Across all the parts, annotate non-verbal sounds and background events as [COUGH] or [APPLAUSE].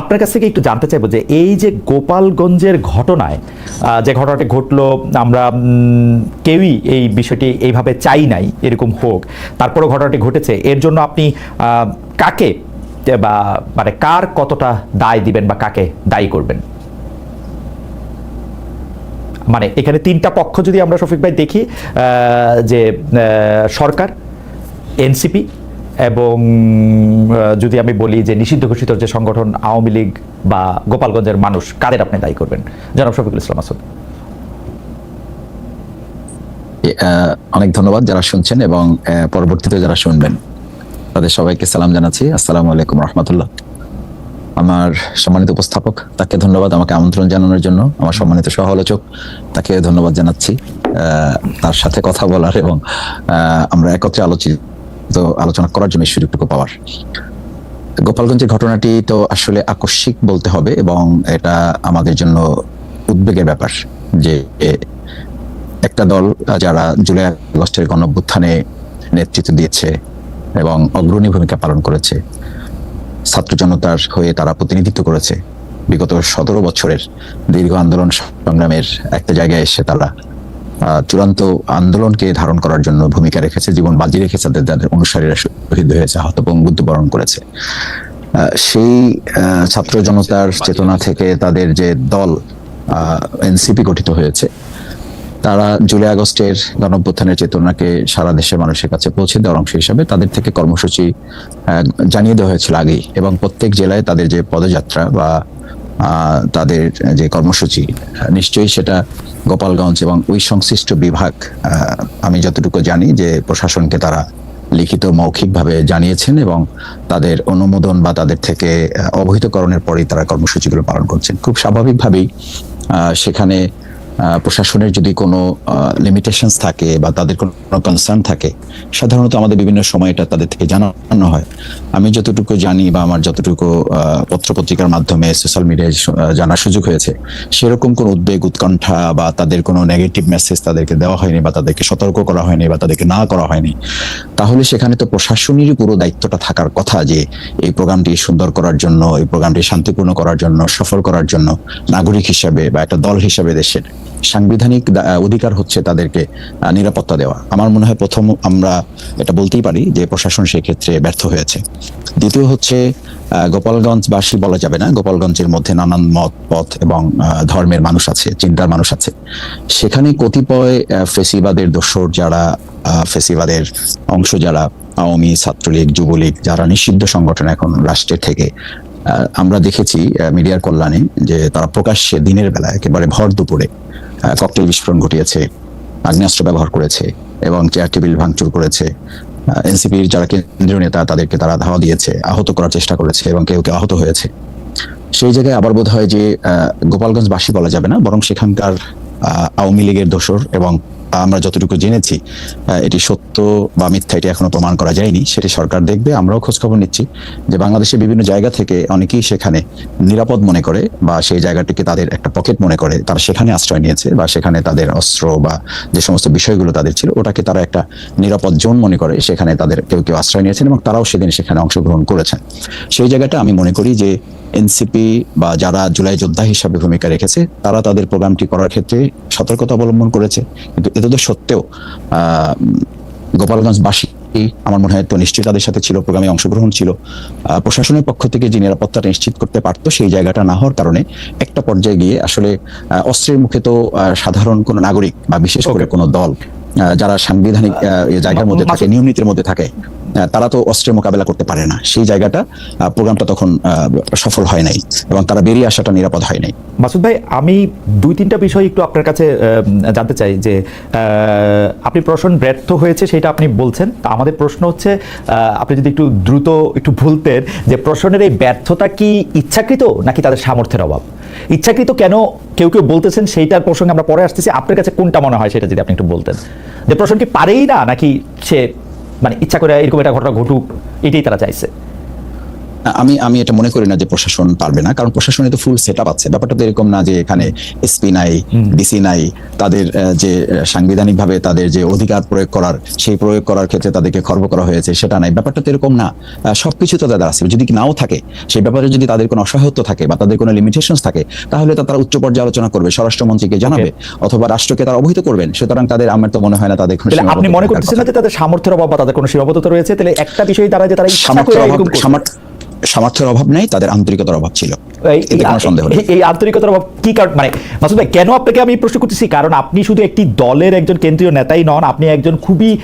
আপনার কাছ থেকে একটু জানতে চাইব যে এই যে গোপালগঞ্জের ঘটনায় যে ঘটনাটি ঘটলো, আমরা কেউই এই বিষয়টি এইভাবে চাই নাই, এরকম হোক। তারপরেও ঘটনাটি ঘটেছে। এর জন্য আপনি কাকে, বা মানে কার কতটা দায় দিবেন বা কাকে দায়ী করবেন? মানে এখানে তিনটা পক্ষ যদি আমরা শফিক ভাই দেখি যে সরকার, এনসিপি এবং যদি আমি বলি যে নিষিদ্ধ ঘোষিত যে সংগঠন আওয়ামী লীগ বা গোপালগঞ্জের মানুষ, কাদের আপনি দায়ী করবেন? জনাব শফিকুল ইসলাম আসাদ। অনেক ধন্যবাদ যারা শুনছেন এবং পরবর্তীতে যারা শুনবেন। তাদের সবাইকে সালাম জানাচ্ছি। আসসালামু আলাইকুম রহমতুল্লাহ। আমার সম্মানিত উপস্থাপক, তাকে ধন্যবাদ আমাকে আমন্ত্রণ জানানোর জন্য। আমার সম্মানিত সহ আলোচক তাকে ধন্যবাদ জানাচ্ছি। তার সাথে কথা বলার এবং আমরা একত্রে আলোচিত আলোচনা করার জন্য সুযোগটুকু পাওয়ার। গোপালগঞ্জের ঘটনাটি তো আসলে আকস্মিক বলতে হবে এবং এটা আমাদের জন্য উদ্বেগের ব্যাপার যে একটা দল যারা জুলাই আগস্টের গণভ্যুত্থানে নেতৃত্ব দিয়েছে এবং অগ্রণী ভূমিকা পালন করেছে, ছাত্র জনতার হয়ে তারা প্রতিনিধিত্ব করেছে। বিগত সতেরো বছরের দীর্ঘ আন্দোলন সংগ্রামের একটা জায়গায় এসে তারা চূড়ান্ত আন্দোলনকে ধারণ করার জন্য ভূমিকা রেখেছে, জীবন বাজি রেখেছে তাদের তাদের অনুসারীরা শহীদ হয়েছে হতপঙ্গুত্ব বরণ করেছে। সেই ছাত্র জনতার চেতনা থেকে তাদের যে দল এনসিপি গঠিত হয়েছে, তারা জুলাই আগস্টের গণঅভ্যুত্থানের চেতনাকে সারা দেশের মানুষের কাছে পৌঁছে দেওয়ার অংশ হিসাবে তাদের থেকে কর্মসূচি জানিয়ে দেওয়া হয়েছিল আগেই এবং প্রত্যেক জেলায় তাদের যে পদযাত্রা বা তাদের যে কর্মসূচি, নিশ্চয়ই সেটা গোপালগঞ্জ এবং ওই সংশ্লিষ্ট বিভাগ আমি যতটুকু জানি যে প্রশাসনকে তারা লিখিত মৌখিকভাবে জানিয়েছেন এবং তাদের অনুমোদন বা তাদের থেকে অবহিতকরণের পরেই তারা কর্মসূচিগুলো পালন করছেন। খুব স্বাভাবিকভাবেই সেখানে প্রশাসনের যদি কোনো লিমিটেশনস থাকে বা তাদের কোনো কনসার্ন থাকে, সাধারণত আমাদের বিভিন্ন সময় এটা তাদের থেকে জানানো হয়। আমি যতটুকু জানি বা আমার যতটুকু পত্র পত্রিকার মাধ্যমে সোশ্যাল মিডিয়ায় জানার সুযোগ হয়েছে, সেরকম কোনো উদ্বেগ, উৎকণ্ঠা বা তাদের কোনো নেগেটিভ মেসেজ তাদেরকে দেওয়া হয়নি বা তাদেরকে সতর্ক করা হয়নি বা তাদেরকে না করা হয়নি, তাহলে সেখানে তো প্রশাসনেরই পুরো দায়িত্বটা থাকার কথা যে এই প্রোগ্রামটি সুন্দর করার জন্য, এই প্রোগ্রামটি শান্তিপূর্ণ করার জন্য, সফল করার জন্য নাগরিক হিসাবে বা একটা দল হিসাবে দেশের সাংবিধানিক অধিকার হচ্ছে তাদেরকে নিরাপত্তা দেওয়া। আমার মনে হয় প্রথম আমরা এটা বলতেই পারি যে প্রশাসন সেক্ষেত্রে ব্যর্থ হয়েছে। দ্বিতীয় হচ্ছে গোপালগঞ্জবাসী বলা যাবে না। গোপালগঞ্জের মধ্যে নানান মত, পথ এবং ধর্মের মানুষ আছে, চিন্তার মানুষ আছে। সেখানে কতিপয় ফেসিবাদের দোসর যারা ফেসিবাদের অংশ যারা, আওয়ামী ছাত্রলীগ, যুবলীগ, যারা নিষিদ্ধ সংগঠন এখন রাষ্ট্রের থেকে আমরা দেখেছি মিডিয়ার কল্যাণে যে তারা প্রকাশ্যে দিনের বেলা একেবারে ভর দুপুরে ককটেল বিস্ফোরণ ঘটিয়েছে, আগ্নেয়াস্ত্র ব্যবহার করেছে এবং চেয়ার টেবিল ভাঙচুর করেছে। এনসিপির যারা কেন্দ্রীয় নেতা, তাদেরকে তারা ধাওয়া দিয়েছে, আহত করার চেষ্টা করেছে এবং কেউ কেউ আহত হয়েছে। সেই জায়গায় আবার বোধ হয় যে গোপালগঞ্জবাসী বলা যাবে না, বরং সেখানকার আওয়ামী লীগের দোসর এবং আমরা যতটুকু জেনেছি এটি সত্য বা মিথ্যা এটি এখনও প্রমাণ করা যায়নি। সেটি সরকার দেখবে, আমরাও খোঁজখবর নিচ্ছি যে বাংলাদেশের বিভিন্ন জায়গা থেকে অনেকেই সেখানে নিরাপদ মনে করে বা সেই জায়গাটিকে তাদের একটা পকেট মনে করে, তারা সেখানে আশ্রয় নিয়েছে বা সেখানে তাদের অস্ত্র বা যে সমস্ত বিষয়গুলো তাদের ছিল, ওটাকে তারা একটা নিরাপদ জোন মনে করে, সেখানে তাদের কেউ কেউ আশ্রয় নিয়েছেন এবং তারাও সেদিন সেখানে অংশগ্রহণ করেছেন। সেই জায়গাটা আমি মনে করি যে এনসিপি বা যারা জুলাই যোদ্ধা হিসাবে ভূমিকা রেখেছে তারা তাদের প্রোগ্রামটি করার ক্ষেত্রে সতর্কতা অবলম্বন করেছে। কিন্তু এতদের সত্ত্বেও আহ, গোপালগঞ্জবাসী আমার মনে হয় তো নিশ্চয়ই তাদের সাথে ছিল প্রোগ্রামে অংশগ্রহণ ছিল। প্রশাসনের পক্ষ থেকে যে নিরাপত্তাটা নিশ্চিত করতে পারতো সেই জায়গাটা না হওয়ার কারণে একটা পর্যায়ে গিয়ে আসলে অস্ত্রের মুখে তো সাধারণ কোনো নাগরিক বা বিশেষ করে কোনো দল যারা সাংবিধানিক জায়গার মধ্যে থাকে নিয়ম নীতির মধ্যে থাকে তারা তো অস্ত্রের মোকাবেলা করতে পারে না। সেই জায়গাটা প্রোগ্রামটা তখন সফল হয় নাই এবং তারা বেরিয়ে আসাটা নিরাপদ হয় নাই। মাসুদ ভাই আমি দুই তিনটা বিষয় একটু আপনার কাছে জানতে চাই যে আপনি প্রশ্ন ব্যর্থ হয়েছে সেটা আপনি বলছেন। তা আমাদের প্রশ্ন হচ্ছে আহ, আপনি যদি একটু দ্রুত একটু ভুলতেন যে প্রশ্নের এই ব্যর্থতা কি ইচ্ছাকৃত নাকি তাদের সামর্থ্যের অভাব? ইচ্ছাকৃত কেন কেউ কেউ বলতেছেন সেইটার প্রসঙ্গে আমরা পরে আসতেছি। আপনার কাছে কোনটা মনে হয় সেটা যদি আপনি একটু বলতেন। যে প্রশ্নটি পারেই না নাকি সে মানে ইচ্ছা করে এরকম একটা ঘটনা ঘটুক, এটাই তারা চাইছে। আমি আমি এটা মনে করি না যে প্রশাসন পারবে না কারণ প্রশাসনে তো ফুল সেট আপ আছে। ব্যাপারটা তো এরকম না যে এখানে এসপি নাই ডিসি নাই তাদের যে সাংবিধানিক ভাবে তাদের যে অধিকার প্রয়োগ করার সেই প্রয়োগ করার ক্ষেত্রে তাদেরকে খর্ব করা হয়েছে সেটা নাই। ব্যাপারটা তো এরকম না। সবকিছু তো তাদের আছে। যদি নাও থাকে সেই ব্যাপারে যদি তাদের কোনো অসহায়ত্ব থাকে বা তাদের কোনো লিমিটেশন থাকে তাহলে তা তারা উচ্চ পর্যায়ে আলোচনা করবে স্বরাষ্ট্রমন্ত্রীকে জানাবে অথবা রাষ্ট্রকে তারা অবহিত করবেন। সুতরাং তাদের আমার তো মনে হয় না তাদের আপনি মনে করতেছেন না যে তাদের সামর্থ্যের অভাব বা তাদের কোনো সীমাবদ্ধতা রয়েছে? তাহলে একটা বিষয় তারা যে তারা করে সামর্থ্যের অভাব নেই তাদের আন্তরিকতার অভাব ছিল। এই- সন্দেহ নেই। এই- এই আন্তরিকতার অভাব কি কারণ মানে মাসুদ ভাই কেন আপনাকে আমি প্রশ্ন করতেছি? কারণ আপনি শুধু একটি দলের একজন কেন্দ্রীয় নেতাই নন আপনি একজন খুবই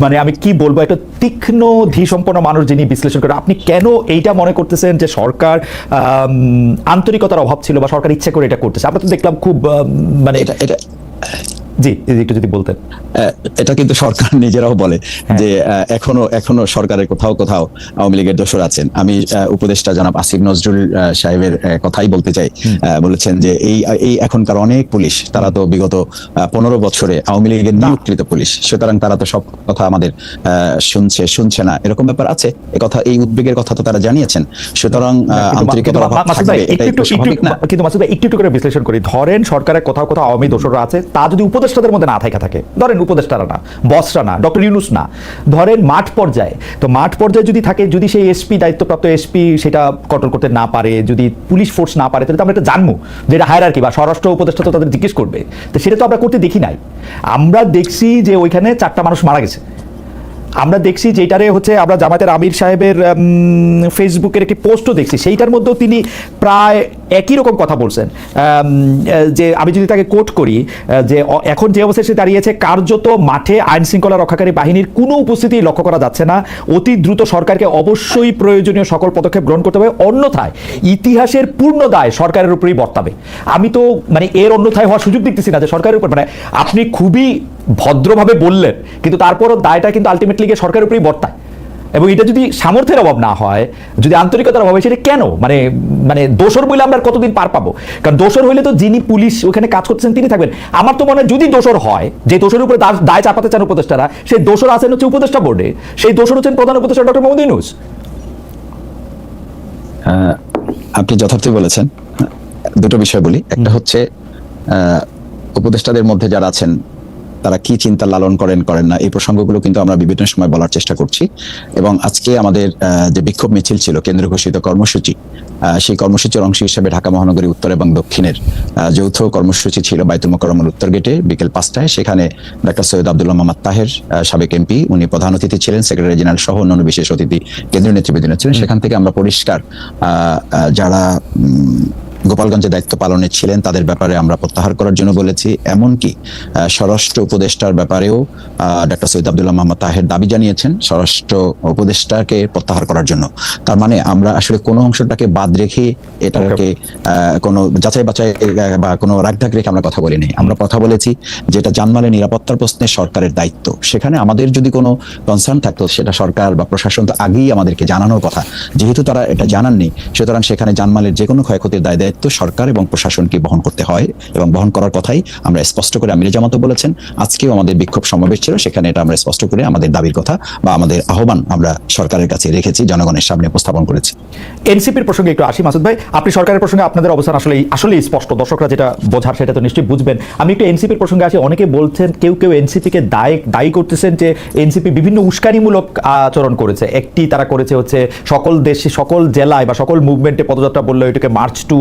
মানে আমি কি বলব একটা তীক্ষ্ণ ধীসম্পন্ন মানুষ যিনি বিশ্লেষণ করেন। আপনি কেন এইটা মনে করতেছেন যে সরকার আন্তরিকতার অভাব ছিল বা সরকার ইচ্ছে করে এটা করতেছে? আমরা তো দেখলাম খুব মানে এটা এটা জি একটু যদি বলতেন। এটা কিন্তু সরকার [LAUGHS] নিজেরাও বলে যে এখনও এখনও সরকারের কোথাও কোথাও আওয়ামী লীগের দোষর আছেন। আমি উপদেষ্টা জনাব আসিফ নজরুল সাহেবের কথাই বলতে চাই। বলেছেন যে এই এই এখনকার অনেক পুলিশ তারা তো বিগত পনেরো বছরে আওয়ামী লীগের নিয়োগকৃত পুলিশ সুতরাং তারা তো সব কথা আমাদের আহ, শুনছে শুনছে না। এরকম ব্যাপার আছে? এই কথা এই উদ্বেগের কথা তো তারা জানিয়েছেন। সুতরাং আন্তরিকতার অভাব থাকবে, এটাই স্বাভাবিক না। কিন্তু মাসুদ ভাই একটু একটু করে বিশ্লেষণ করি। ধরেন সরকারের কোথাও কোথাও আওয়ামী দোষররা আছে তা যদি উপদেষ্টাদের মধ্যে না থাকা থাকে। ধরেন উপদেষ্টারা না, বসরা না, ডক্টর ইউনুস না। ধরেন মাঠ পর্যায়ে, তো মাঠ পর্যায়ে যদি থাকে, যদি সেই এসপি, দায়িত্বপ্রাপ্ত এসপি সেটা কন্ট্রোল করতে না পারে, যদি পুলিশ ফোর্স না পারে, তাহলে তো আমরা এটা জানব যে এটা হায়ার কি বা স্বরাষ্ট্র উপদেষ্টা তো তাদের জিজ্ঞেস করবে। তো সেটা তো আমরা করতে দেখি নাই। আমরা দেখছি যে ওইখানে চারটা মানুষ মারা গেছে। আমরা দেখছি যেটারে হচ্ছে আমরা জামাতের আমির সাহেবের ফেসবুকের একটি পোস্টও দেখছি। সেইটার মধ্যেও তিনি প্রায় একই রকম কথা বলছেন। যে আমি যদি তাকে কোট করি, যে এখন যে অবস্থায় সে দাঁড়িয়েছে, কার্যত মাঠে আইন শৃঙ্খলা রক্ষাকারী বাহিনীর কোনো উপস্থিতি লক্ষ্য করা যাচ্ছে না। অতি দ্রুত সরকারকে অবশ্যই প্রয়োজনীয় সকল পদক্ষেপ গ্রহণ করতে হবে। অন্যথায় ইতিহাসের পূর্ণ দায় সরকারের উপরেই বর্তাবে। আমি তো মানে এর অন্যথায় হওয়ার সুযোগ দেখতেছি না যে সরকারের উপর মানে আপনি খুবই ভদ্রভাবে বললেন কিন্তু তারপরও দায়টা কিন্তু আলটিমেটলি গিয়ে সরকারের উপরেই বর্তায়। এবং এটা যদি সামর্থ্যের অভাব না হয় যদি আন্তরিকতার অভাব হয় সেটা কেন? মানে মানে দোষর বলে আমরা কতদিন পার পাবো? কারণ দোষর হইলে তো যিনি পুলিশ ওখানে কাজ করছেন তিনি থাকবেন। আমার তো মনে হয় যদি দোষর হয় যে দোষের উপরে দায়- দায় চাপাতে চান উপদেষ্টারা সেই দোষর আছেন হচ্ছে উপদেষ্টা বোর্ডে। সেই দোষর হচ্ছেন প্রধান উপদেষ্টা ডক্টর মোহাম্মদ ইউনুস। আপনি যথার্থই বলেছেন। দুটো বিষয় বলি। একটা হচ্ছে উপদেষ্টাদের মধ্যে যারা আছেন তারা কি চিন্তা লালন করেন করেন না, এই প্রসঙ্গগুলো কিন্তু আমরা বিভিন্ন সময় বলার চেষ্টা করছি। এবং আজকে আমাদের যে বিক্ষোভ মিছিল ছিল, কেন্দ্র ঘোষিত কর্মসূচি সেই কর্মসূচির অংশ হিসেবে ঢাকা মহানগরী উত্তর এবং দক্ষিণের যৌথ কর্মসূচি ছিল বাইতুল মোকাররমের উত্তর গেটে বিকেল পাঁচটায়। সেখানে ডাক্তার সৈয়দ আব্দুল্লাহ মোহাম্মদ তাহের সাবেক এমপি, উনি প্রধান অতিথি ছিলেন, সেক্রেটারি জেনারেল সহ অন্যান্য বিশেষ অতিথি কেন্দ্রীয় নেতৃবৃন্দ ছিলেন। সেখান থেকে আমরা পরিষ্কার যারা গোপালগঞ্জে দায়িত্ব পালনে ছিলেন তাদের ব্যাপারে আমরা প্রত্যাহার করার জন্য বলেছি। এমনকি স্বরাষ্ট্র উপদেষ্টার ব্যাপারেও ডাক্তার সৈয়দ আব্দুল্লাহ মোহাম্মদ তাহের দাবি জানিয়েছেন স্বরাষ্ট্র উপদেষ্টাকে প্রত্যাহার করার জন্য। তার মানে আমরা আসলে কোনো অংশটাকে বাদ রেখে এটাকে কোনো যাচাই বাছাই বা কোনো রাগঢাক রেখে আমরা কথা বলিনি। আমরা কথা বলেছি যেটা জানমালের নিরাপত্তার প্রশ্নে সরকারের দায়িত্ব। সেখানে আমাদের যদি কোনো কনসার্ন থাকতো সেটা সরকার বা প্রশাসন তো আগেই আমাদেরকে জানানোর কথা। যেহেতু তারা এটা জানাননি সুতরাং সেখানে জানমালের যে কোনো ক্ষয়ক্ষতির দায় দায়িত্ব সরকার এবং প্রশাসনকে বহন করতে হয় এবং বহন করার কথাই আমরা স্পষ্ট করে আমির জামাত বলেছেন। আজকেও আমাদের বিক্ষোভ সমাবেশ ছিল, সেখানে এটা আমরা স্পষ্ট করে আমাদের দাবির কথা বা আমাদের আহ্বান আমরা সরকারের কাছে রেখেছি, জনগণের সামনে উপস্থাপন করেছি। এনসিপির প্রসঙ্গে একটু আসি, মাসুদ ভাই। আপনি সরকারের প্রসঙ্গে আপনাদের অবস্থান আসলে আসলে স্পষ্ট। দর্শকরা যেটা বোঝার সেটা তো নিশ্চয়ই বুঝবেন। আমি একটু এনসিপির প্রসঙ্গে আসি, অনেকে বলছেন, কেউ কেউ এনসিপিকে দায়ী দায়ী করতেছেন যে এনসিপি বিভিন্ন উস্কানিমূলক আচরণ করেছে। একটি তারা করেছে হচ্ছে, সকল দেশে, সকল জেলায় বা সকল মুভমেন্টে পদযাত্রা বলল, এটাকে march to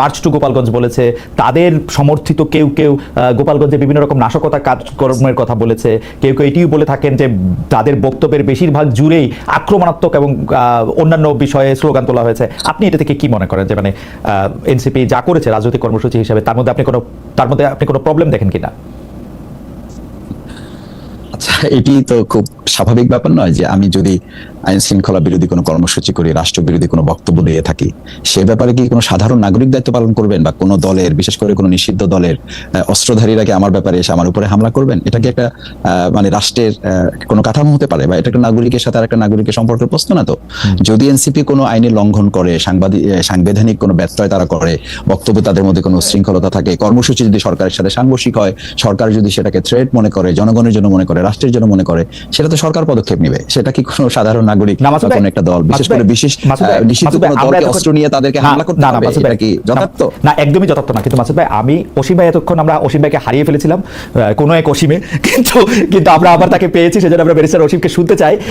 march to Gopalganj বলেছে। তাদের সমর্থিত কেউ কেউ গোপালগঞ্জে বিভিন্ন রকম নাশকতা কাজকর্মের কথা বলেছে। কেউ কেউ এটিও বলে থাকেন যে, তাদের বক্তব্যের বেশিরভাগ জুড়েই আক্রমণাত্মক এবং অন্যান্য বিষয়ে স্লোগান তোলা হয়েছে। আপনি এটা থেকে কি মনে করেন যে মানে এনসিপি যা করেছে রাজনৈতিক কর্মসূচি হিসেবে, তার মধ্যে আপনি কোনো, তার মধ্যে আপনি কোনো প্রবলেম দেখেন কিনা? আচ্ছা এটি তো খুব স্বাভাবিক ব্যাপার নয় যে আমি যদি আইন শৃঙ্খলা বিরোধী কোনো কর্মসূচি করি রাষ্ট্র বিরোধী কোনো বক্তব্য দিয়ে থাকি সে ব্যাপারে কি কোনো সাধারণ নাগরিক দায়িত্ব পালন করবেন বা কোনো দলের বিশেষ করে কোনো নিষিদ্ধ দলের অস্ত্রধারীরা কি আমার ব্যাপারে এসে আমার উপরে হামলা করবেন? এটা কি একটা মানে রাষ্ট্রের কোনো কাঠামো হতে পারে বা এটা একটা নাগরিকের সাথে আর একটা নাগরিকের সম্পর্কের প্রশ্ন না তো? যদি এনসিপি কোনো আইনের লঙ্ঘন করে সাংবাদিক সাংবিধানিক কোনো ব্যত্যয় তারা করে বক্তব্য তাদের মধ্যে কোনো শৃঙ্খলতা থাকে কর্মসূচি যদি সরকারের সাথে সাংঘর্ষিক হয় সরকার যদি সেটাকে থ্রেট মনে করে জনগণের জন্য মনে করে রাষ্ট্রের প্রশাসনের জন্য মনে করে সেটা তো সরকার পদক্ষেপ নেবে। সেটা কি কোনো সাধারণ নাগরিক বা কোনো একটা দল বিশেষ করে বিশেষ নিষিদ্ধ কোনো দলকে অস্ত্র নিয়ে তাদেরকে হামলা করতে হবে এটা কি যথার্থ? না একদমই যথার্থ না কিন্তু মাসুদ ভাই আমি অসীম ভাই এতক্ষণ আমরা অসীম ভাইকে হারিয়ে ফেলেছিলাম কোনো এক অসীমে কিন্তু কিন্তু আমরা আবার তাকে পেয়েছি সেজন্য আমরা ব্যারিস্টার অসীমকে শুনতে চাই আহ,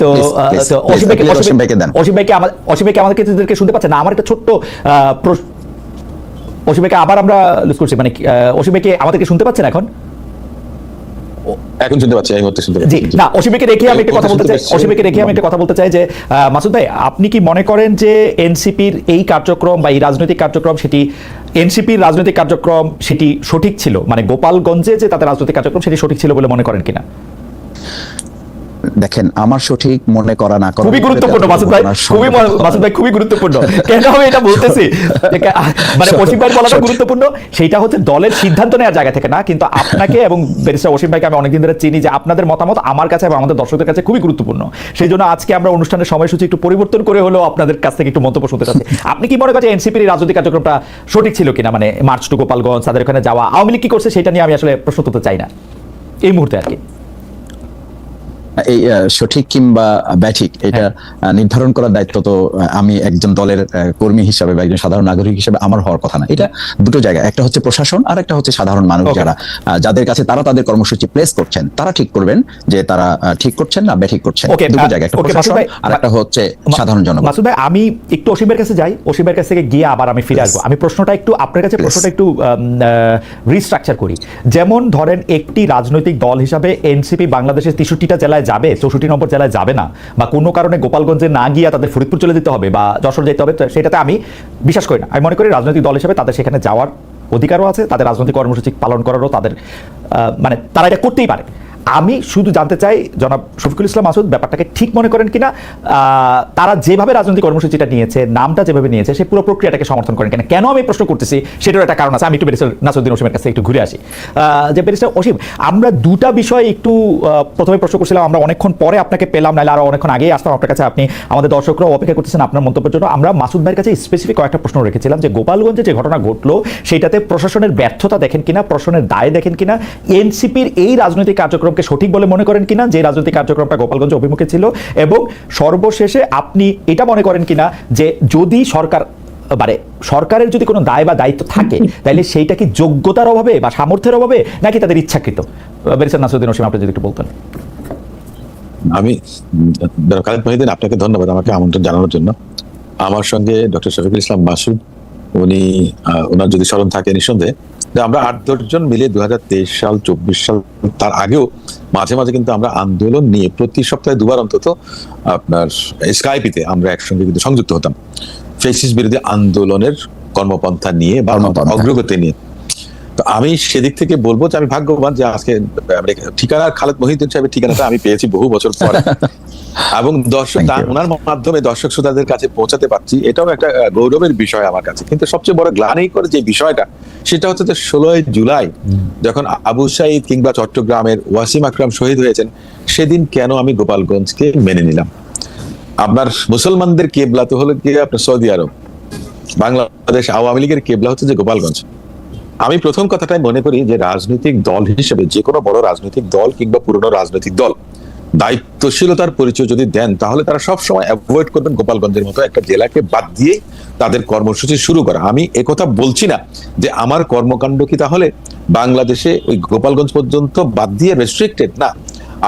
তো অসীম ভাইকে অসীম ভাইকে দেন। অসীম ভাইকে আমার অসীম ভাইকে আমাদেরকে শুনতে পাচ্ছে না আমার একটা ছোট্ট আহ, প্রশ্ন অসীম ভাইকে আবার আমরা লুজ করছি মানে আমাদেরকে শুনতে পাচ্ছেন এখন? এখন শুনতে পাচ্ছি এই মুহূর্তে শুনতে পাচ্ছি। না অসীমকে রেখে আমি একটা কথা বলতে চাই অসীমকে রেখে আমি একটা কথা বলতে চাই যে মাসুদ ভাই আপনি কি মনে করেন যে এনসিপির এই কার্যক্রম বা এই রাজনৈতিক কার্যক্রম সেটি এনসিপির রাজনৈতিক কার্যক্রম সেটি সঠিক ছিল? মানে গোপালগঞ্জে যে তাদের রাজনৈতিক কার্যক্রম সেটি সঠিক ছিল বলে মনে করেন কিনা? দেখেন আমার সঠিক মনে করা না খুবই গুরুত্বপূর্ণ মাসুদ ভাই। খুবই মাসুদ ভাই খুবই গুরুত্বপূর্ণ। কেন আমি এটা বলতেছি? মানে অসীম ভাই বলাটা গুরুত্বপূর্ণ সেইটা হচ্ছে দলের সিদ্ধান্ত নেওয়ার জায়গা থেকে না কিন্তু আপনাকে এবং ব্যারিস্টার অসীম ভাইকে আমি অনেকদিন ধরে চিনি যে আপনাদের মতামত আমার কাছে এবং আমাদের দর্শকদের কাছে খুবই গুরুত্বপূর্ণ। সেই জন্য আজকে আমরা অনুষ্ঠানের সময়সূচি একটু পরিবর্তন করে হলেও আপনাদের কাছ থেকে একটু মন্তব্য শুনতে চাচ্ছি। [LAUGHS] আপনি কি মনে করেন এনসিপির রাজনৈতিক কার্যক্রমটা সঠিক ছিল কিনা? মানে মার্চ টু গোপালগঞ্জ তাদের ওখানে যাওয়া আওয়ামী লীগ কি করছে সেটা নিয়ে আমি আসলে প্রশ্ন তুলতে চাই না। এই মুহূর্তে আর কি। এই সঠিক কিংবা ব্যাঠিক এটা নির্ধারণ করার দায়িত্ব তো আমি একজন দলের কর্মী হিসাবে বা একজন সাধারণ নাগরিক হিসেবে আমার হওয়ার কথা না। এটা দুটো জায়গা একটা হচ্ছে প্রশাসন আর একটা হচ্ছে সাধারণ মানুষ যারা যাদের কাছে তারা তাদের কর্মসূচি প্লেস করছেন তারা ঠিক করবেন যে তারা ঠিক করছেন না ব্যাঠিক করছেন। দুটো জায়গা একটা প্রশাসন আর একটা হচ্ছে সাধারণ জনগণ। মাসুদ ভাই আমি একটু অসীমের কাছে যাই অসীমের কাছ থেকে গিয়ে আবার আমি ফিরে আসব। আমি প্রশ্নটা একটু আপনার কাছে প্রশ্নটা একটু রিস্ট্রাকচার করি। যেমন ধরেন একটি রাজনৈতিক দল হিসাবে এনসিপি বাংলাদেশের তেষট্টিটা জেলায় যাবে? চৌষট্টি নম্বর জেলায় যাবে না? বা কোনো কারণে গোপালগঞ্জে না গিয়ে তাদের ফরিদপুর চলে যেতে হবে বা যশোর যেতে হবে? সেটাতে আমি বিশ্বাস করি না। আমি মনে করি রাজনৈতিক দল হিসেবে তাদের সেখানে যাওয়ার অধিকারও আছে, তাদের রাজনৈতিক কর্মসূচি পালন করারও তাদের মানে তারা এটা করতেই পারে। আমি শুধু জানতে চাই, জনাব শফিকুল ইসলাম মাসুদ, ব্যাপারটাকে ঠিক মনে করেন কিনা? তারা যেভাবে রাজনৈতিক কর্মসূচিটা নিয়েছে, নামটা যেভাবে নিয়েছে সেই পুরো প্রক্রিয়াটাকে সমর্থন করেন কিনা? কেন আমি প্রশ্ন করতেছি? সেটার একটা কারণ আছে। আমি একটু ব্যারিস্টার নাসুদ্দিন অসীমের কাছে একটু ঘুরে আসি। যে ব্যারিস্টার অসীম আমরা দুটা বিষয় একটু প্রথমে প্রশ্ন করছিলাম, আমরা অনেকক্ষণ পরে আপনাকে পেলাম, নাহলে আরও অনেকক্ষণ আগেই আসতাম আপনার কাছে। আপনি আমাদের দর্শকরাও অপেক্ষা করতেছেন আপনার মন্তব্যের জন্য। আমরা মাসুদ ভাইয়ের কাছে স্পেসিফিক কয়েকটা প্রশ্ন রেখেছিলাম, যে গোপালগঞ্জে যে ঘটনা ঘটলো, সেটাতে প্রশাসনের ব্যর্থতা দেখেন কিনা, প্রশাসনের দায় দেখেন কিনা, এনসিপির এই রাজনৈতিক কার্যক্রমকে সঠিক বলে মনে করেন কিনা যে রাজনৈতিক কার্যক্রমটা গোপালগঞ্জ অভিমুখে ছিল এবং সর্বশেষে আপনি এটা মনে করেন কিনা যে যদি সরকার মানে সরকারের যদি কোনো দায় বা দায়িত্ব থাকে [LAUGHS] তাহলে সেইটা কি যোগ্যতার অভাবে বা সামর্থ্যের অভাবে নাকি তাদের ইচ্ছাকৃত? বেরিসার নাসুদ্দিন ওসিম আপনি যদি একটু বলতেন। আমি খালেদ মহিদিন আপনাকে ধন্যবাদ আমাকে আমন্ত্রণ জানানোর জন্য। আমার সঙ্গে ডক্টর শফিকুল ইসলাম মাসুদ উনি ওনার যদি স্মরণ থাকে নিঃসন্দেহে আমরা আট দশজন মিলে দু হাজার তেইশ সাল চব্বিশ সাল তার আগেও মাঝে মাঝে কিন্তু আমরা আন্দোলন নিয়ে প্রতি সপ্তাহে দুবার অন্তত আপনার স্কাইপিতে আমরা একসঙ্গে কিন্তু সংযুক্ত হতাম। ফেসিস বিরোধী আন্দোলনের কর্মপন্থা নিয়ে বা অগ্রগতি নিয়ে। তো আমি সেদিক থেকে বলব যে আমি ভাগ্যবান যে আজকে ঠিকানা খালেদ মহিউদ্দিন সাহেবের ঠিকানাটা আমি পেয়েছি বহু বছর পরে। [LAUGHS] এবং দর্শক. ওনার মাধ্যমে দর্শক শ্রোতাদের কাছে পৌঁছাতে পারছি। এটাও একটা গৌরবের বিষয় আমার কাছে। কিন্তু সবচেয়ে বড় গ্লানি করে যে বিষয়টা সেটা হচ্ছে যে ষোলোই জুলাই যখন আবু সাইদ কিংবা চট্টগ্রামের ওয়াসিম আকরাম শহীদ হয়েছেন সেদিন কেন আমি গোপালগঞ্জকে মেনে নিলাম? আপনার মুসলমানদের কেবলা তো হলো গিয়ে আপনার সৌদি আরব। বাংলাদেশ আওয়ামী লীগের কেবলা হচ্ছে যে গোপালগঞ্জ। আমি প্রথম কথাটাই মনে করি যে রাজনৈতিক দল হিসেবে যে কোনো বড় রাজনৈতিক দল কিংবা পুরনো রাজনৈতিক দল দায়িত্বশীলতার পরিচয় যদি দেন, তাহলে তারা সব সময় অ্যাভয়েড করবেন গোপালগঞ্জের মতো একটা জেলাকে বাদ দিয়ে তাদের কর্মসূচি শুরু করা। আমি একথা বলছি না যে আমার কর্মকাণ্ড কি তাহলে বাংলাদেশে ওই গোপালগঞ্জ পর্যন্ত বাদ দিয়ে রেস্ট্রিক্টেড না।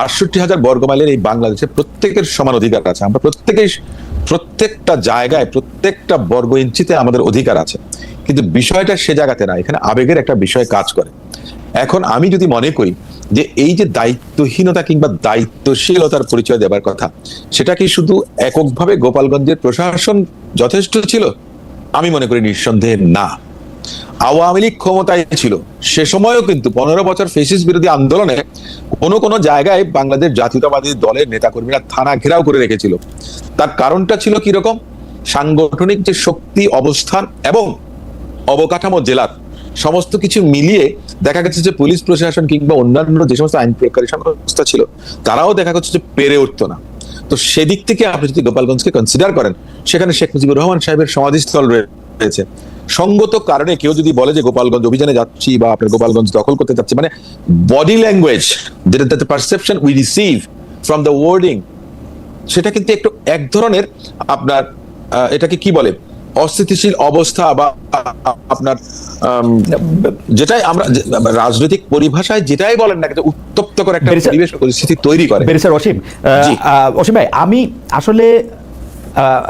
আটষট্টি হাজার বর্গ মাইলের এই বাংলাদেশে প্রত্যেকের সমান অধিকার আছে। আমরা প্রত্যেকেই প্রত্যেকটা জায়গায়, প্রত্যেকটা বর্গ ইঞ্চিতে আমাদের অধিকার আছে। কিন্তু বিষয়টা সে জায়গাতে না, এখানে আবেগের একটা বিষয় কাজ করে। এখন আমি যদি মনে করি যে এই যে দায়িত্বহীনতা কিংবা দায়িত্বশীলতার পরিচয় দেবার কথা, সেটা কি শুধু এককভাবে গোপালগঞ্জের প্রশাসন যথেষ্ট ছিল? আমি মনে করি নিঃসন্দেহে না। আওয়ামী লীগ ক্ষমতায় ছিল। সে সময়ও কিন্তু পনেরো বছর ফেসিস বিরোধী আন্দোলনে কোনো কোনো জায়গায় বাংলাদেশ জাতীয়তাবাদী দলের নেতাকর্মীরা থানা ঘেরাও করে রেখেছিল। তার কারণটা ছিল কীরকম? সাংগঠনিক যে শক্তি, অবস্থান এবং অবকাঠামো, জেলার সমস্ত কিছু মিলিয়ে দেখা গেছে যে পুলিশ প্রশাসন কিংবা অন্যান্য যে সমস্ত আইন প্রয়োগকারী সংস্থা ছিল, তারাও দেখা যাচ্ছে যে পেরে উঠতো না। তো সেদিক থেকে আপনি যদি গোপালগঞ্জকে কনসিডার করেন, সেখানে শেখ মুজিবুর রহমান সাহেবের সমাধিস্থল রয়েছে। সঙ্গত কারণে কেউ যদি বলে যে গোপালগঞ্জ অভিযানে যাচ্ছি বা আপনার গোপালগঞ্জ দখল করতে যাচ্ছি মানে বডি ল্যাঙ্গুয়েজ যেটা perception we receive from the wording সেটা কিন্তু একটু এক ধরনের আপনার এটাকে কি বলে? অস্থিতিশীল অবস্থা বা আপনার যেটাই আমরা রাজনৈতিক পরিভাষায় যেটাই বলেন না উত্তপ্ত করে একটা পরিবেশ পরিস্থিতি তৈরি করে। বেরিসার অসীম অসীম ভাই আমি আসলে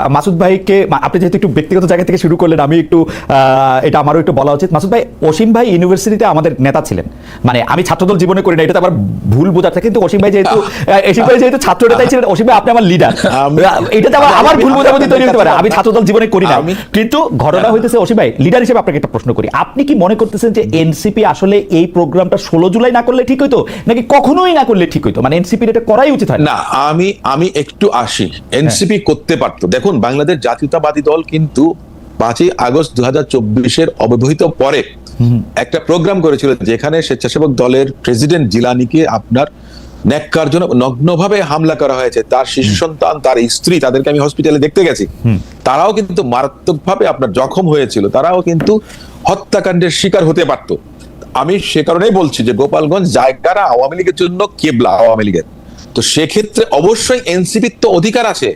মাসুদ ভাইকে আপনি যেহেতু একটু ব্যক্তিগত জায়গা থেকে শুরু করলেন আমি একটু আহ, এটা আমারও একটু বলা উচিত। মাসুদ ভাই অসীম ভাই ইউনিভার্সিটিতে আমাদের নেতা ছিলেন। মানে আমি ছাত্রদল জীবনে করি না এটা তো আবার ভুল বোঝাচ্ছে কিন্তু অসীম ভাই যেহেতু অসীম ভাই যেহেতু ছাত্র নেতাই ছিলেন অসীম ভাই আপনি আমার লিডার আমি- এটাতে আবার আমার ভুল বোঝাবুঝি তৈরি হতে পারে। আমি- ছাত্রদল জীবনে করি না। কিন্তু ঘটনা হইতেছে অসীম ভাই লিডার হিসেবে আপনাকে একটা প্রশ্ন করি। আপনি কি মনে করতেছেন যে এনসিপি আসলে এই প্রোগ্রামটা ষোলো জুলাই না করলে ঠিক হইতো নাকি কখনোই না করলে ঠিক হইতো? মানে এনসিপির এটা করাই উচিত হয় না না আমি আমি একটু আসি। এনসিপি করতে পারতো দেখুন বাংলাদেশ জাতীয়তাবাদী দল কিন্তু পাঁচই আগস্ট দু হাজার চব্বিশের অব্যবহিত পরে একটা প্রোগ্রাম করেছিল যেখানে স্বেচ্ছাসেবক দলের প্রেসিডেন্ট জিলানিকে আপনার নগ্নভাবে হামলা করা হয়েছে। তার শিশু সন্তান তার স্ত্রী তাদেরকে আমি হসপিটালে দেখতে গেছি। তারাও কিন্তু মারাত্মকভাবে আপনার জখম হয়েছিল। তারাও কিন্তু হত্যাকাণ্ডের শিকার হতে পারতো। আমি সে কারণেই বলছি যে গোপালগঞ্জ জায়গাটা আওয়ামী লীগের জন্য কেবলা আওয়ামী লীগের। তো সেক্ষেত্রে অবশ্যই এনসিপির তো অধিকার আছে।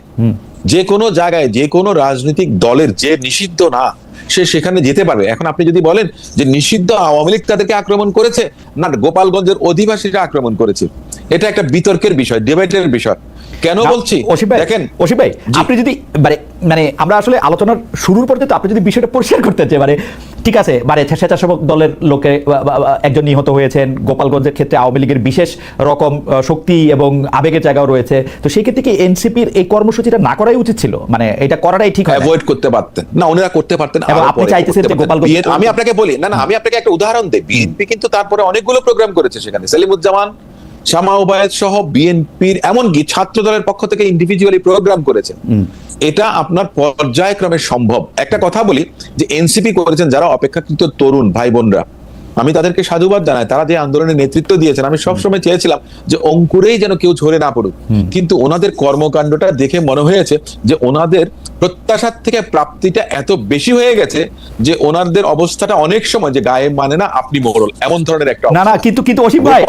যে কোনো জায়গায় যে কোনো রাজনৈতিক দলের যে নিষিদ্ধ না সে সেখানে যেতে পারবে। এখন আপনি যদি বলেন যে নিষিদ্ধ আওয়ামী লীগ তাদেরকে আক্রমণ করেছে না গোপালগঞ্জের অধিবাসীরা আক্রমণ করেছে। এটা একটা বিতর্কের বিষয় ডিবেটের বিষয়। কেন বলছি? দেখেন অসীম ভাই আপনি যদি মানে মানে আমরা আসলে আলোচনার শুরুর পর্যন্ত আপনি যদি বিষয়টা পরিষ্কার করতেন যে মানে ঠিক আছে মানে স্বেচ্ছাসেবক দলের লোকে একজন নিহত হয়েছেন গোপালগঞ্জের ক্ষেত্রে আওয়ামী লীগের বিশেষ রকম শক্তি এবং আবেগের জায়গাও রয়েছে। তো সেই ক্ষেত্রে কি এনসিপির এই কর্মসূচিটা না করাই উচিত ছিল? মানে এটা করাটাই ঠিক হয়? অ্যাভয়েড করতে পারতেন। না ওনারা করতে পারতেন। এবং আপনি চাইতেছেন যে গোপালগঞ্জ- আমি আপনাকে বলি না না আমি আপনাকে একটা উদাহরণ দেই। বিএনপি কিন্তু তারপরে অনেকগুলো প্রোগ্রাম করেছে সেখানে। সেলিমুজ্জামান শামা ওবায়দ সহ বিএনপির এমনকি ছাত্র দলের পক্ষ থেকে ইন্ডিভিজুয়ালি প্রোগ্রাম করেছে এটা আপনার পর্যায়ক্রমে সম্ভব। একটা কথা বলি যে এনসিপি করেছেন যারা অপেক্ষাকৃত তরুণ ভাই বোনরা আমি তাদেরকে সাধুবাদ জানাই তারা যে আন্দোলনের নেতৃত্ব দিয়েছেন আমি সবসময় চেয়েছিলাম যে অঙ্কুরেই যেন কেউ ঝরে না পড়ুক। কিন্তু ওনাদের কর্মকাণ্ডটা দেখে মনে হয়েছে যে ওনাদের প্রত্যাশার থেকে প্রাপ্তিটা এত বেশি হয়ে গেছে যে ওনাদের অবস্থাটা অনেক সময় যে গায়ে মানে না আপনি মোড়ল এমন ধরনের একটা না না কিন্তু কিন্তু অসীম ভাই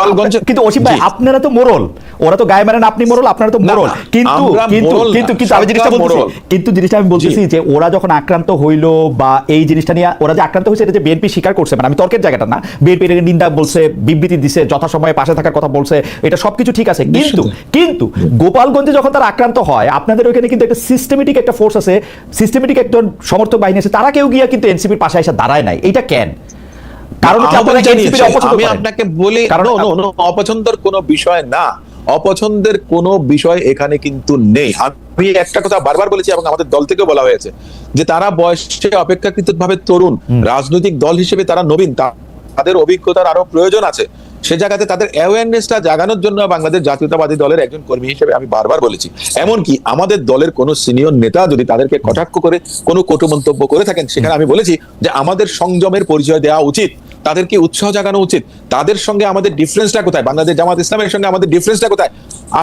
কিন্তু অসীম ভাই আপনারা তো মোরল ওরা তো গায়ে মানে না আপনি মোরল আপনারা তো মোরল। কিন্তু কিন্তু কিন্তু কিন্তু আমি জিনিসটা মোড়ল। কিন্তু জিনিসটা আমি বলতেছি যে ওরা যখন আক্রান্ত হইল বা এই জিনিসটা নিয়ে ওরা যে আক্রান্ত হয়েছে এটা যে বিএনপি স্বীকার করছে মানে আমি তর্কের জায়গাটা না? বিএনপি এটাকে নিন্দা বলছে বিবৃতি দিছে যথাসময়ে পাশে থাকার কথা বলছে এটা সবকিছু ঠিক আছে। কিন্তু কিন্তু গোপালগঞ্জে যখন তারা আক্রান্ত হয় আপনাদের ওখানে কিন্তু একটা সিস্টেমেটিক একটা ফোর্স আছে সিস্টেমেটিক একজন সমর্থক বাহিনী আছে তারা কেউ গিয়ে কিন্তু এনসিপির পাশে এসে দাঁড়ায় নাই। এটা কেন? কারণ আমি আপনাকে বলি কারণ অপছন্দের কোনো বিষয় না। অপছন্দের কোনো বিষয় এখানে কিন্তু নেই। আমি একটা কথা বারবার বলেছি এবং আমাদের দল থেকেও বলা হয়েছে যে তারা বয়সে অপেক্ষাকৃত ভাবে তরুণ রাজনৈতিক দল হিসেবে তারা নবীন। তা- তাদের অভিজ্ঞতার আরও প্রয়োজন আছে। সে জায়গাতে তাদের অ্যাওয়ারনেসটা জাগানোর জন্য বাংলাদেশ জাতীয়তাবাদী দলের একজন কর্মী হিসেবে আমি বারবার বলেছি। এমনকি আমাদের দলের কোন সিনিয়র নেতা যদি তাদেরকে কটাক্ষ করে কোনো কটু মন্তব্য করে থাকেন, সেখানে আমি বলেছি যে আমাদের সংযমের পরিচয় দেওয়া উচিত, তাদেরকে উৎসাহ জাগানো উচিত, তাদের সঙ্গে আমাদের ডিফারেন্সটা কোথায়? বাংলাদেশ জামাত ইসলামের সঙ্গে আমাদের ডিফারেন্সটা কোথায়?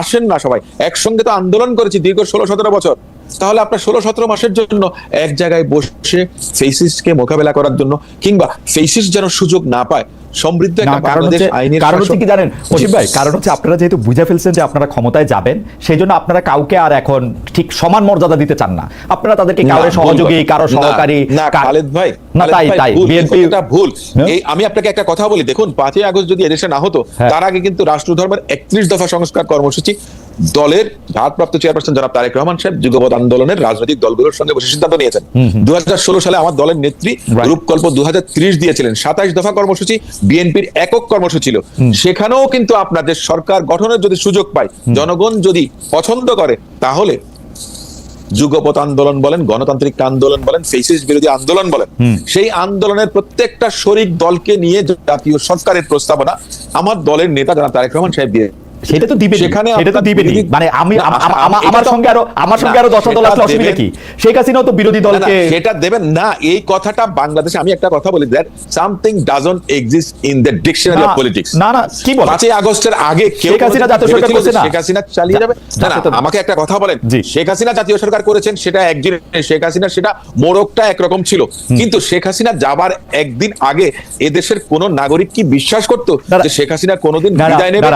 আসেন না সবাই, একসঙ্গে তো আন্দোলন করেছি দীর্ঘ ষোলো সতেরো বছর। তাহলে আপনার ষোলো সতেরো মাসের জন্য এক জায়গায় বসে ফেসিসকে মোকাবেলা করার জন্য কিংবা ফেসিস যেন সুযোগ না পায় সমৃদ্ধ একটা বাংলাদেশ আইনের কারণ হচ্ছে কি জানেন অসীম ভাই কারণ হচ্ছে আপনারা যেহেতু বুঝে ফেলছেন যে আপনারা ক্ষমতায় যাবেন সেই জন্য আপনারা কাউকে আর এখন ঠিক সমান মর্যাদা দিতে চান না। আপনারা তাদেরকে কারও সহযোগী কারও সহকারী না খালেদ ভাই না তাই তাই ভুল, বিএনপি কথাটা ভুল। হ্যাঁ? এই আমি আপনাকে একটা কথা বলি দেখুন পাঁচই আগস্ট যদি এদেশে না হতো হ্যাঁ। তার আগে কিন্তু রাষ্ট্রধর্মের একত্রিশ দফা সংস্কার কর্মসূচি দলের ভারপ্রাপ্ত চেয়ারপারসন জনাব তারেক রহমান সাহেব যুগপৎ আন্দোলনের রাজনৈতিক দলগুলোর সঙ্গে বসে সিদ্ধান্ত নিয়েছেন। দু সালে আমার দলের নেত্রী রূপকল্প দু দিয়েছিলেন। সাতাইশ দফা কর্মসূচি বিএনপির একক কর্মসূচি ছিল। সেখানেও কিন্তু আপনাদের সরকার গঠনের যদি সুযোগ পায় জনগণ যদি পছন্দ করে তাহলে যুগপৎ আন্দোলন বলেন গণতান্ত্রিক আন্দোলন বলেন ফেসিস বিরোধী আন্দোলন বলেন সেই আন্দোলনের প্রত্যেকটা শরিক দলকে নিয়ে জাতীয় সরকারের প্রস্তাবনা আমার দলের নেতা যারা তারেক রহমান সাহেব দিয়ে সেটা তো দিবেন সেটা তো মানে আমি আমি- আমার- সঙ্গে আরও আমার সঙ্গে আরও দশ দল আসলে অসুবিধা কি? শেখ হাসিনাও তো বিরোধী দলকে সেটা দেবেন না। এই কথাটা বাংলাদেশে আমি একটা কথা বলি that something doesn't exist in the dictionary of politics না না কি বলেন পাঁচই আগস্টের আগে কেউ শেখ হাসিনা জাতীয় সরকার করছে না? শেখ হাসিনা চালিয়ে যাবে। না আমাকে একটা কথা বলেন। শেখ হাসিনা জাতীয় সরকার করেছেন সেটা একদিন শেখ হাসিনা সেটা মোড়কটা একরকম ছিল। কিন্তু শেখ হাসিনা যাবার একদিন আগে এদেশের কোন নাগরিক কি বিশ্বাস করতো। যে শেখ হাসিনা কোনোদিন বিদায় নেবে?